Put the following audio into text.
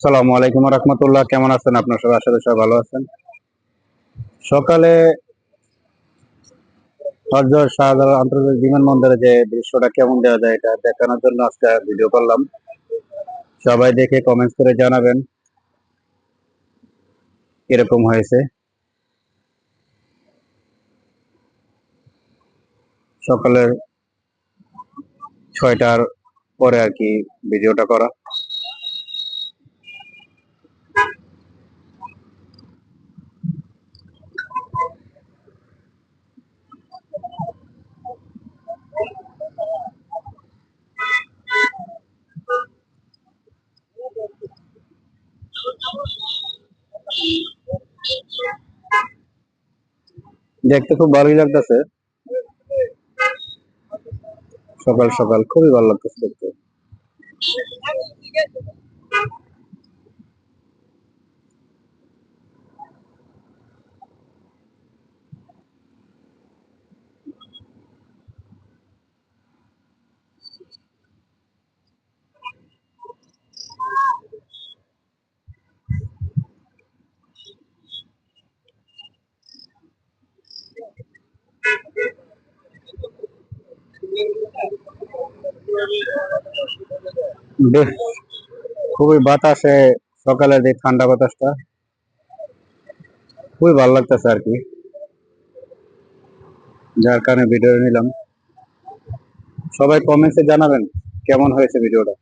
সালামু আলাইকুম রহমতুল্লাহ। কেমন আছেন আপনার? সবাই করি সবাই ভালো আছেন। সকালে আন্তর্জাতিক বিমানবন্দরে যে দৃশ্যটা কেমন দেওয়া যায় এটা দেখানোর জন্য আজকে ভিডিও করলাম। সবাই দেখে কমেন্টস করে জানাবেন। কীরকম হয়েছে। সকালের ছয়টার পরে আর কি ভিডিওটা করা। দেখতে খুব ভালোই লাগতেছে। সকাল সকাল খুবই ভালো লাগতেছে দেখতে। খুবই বাতাসে সকালের যে ঠান্ডা বাতাসটা। খুবই ভালো লাগতেছে আর কি। যার কারণে ভিডিও নিলাম। সবাই কমেন্টসে জানাবেন কেমন হয়েছে ভিডিওটা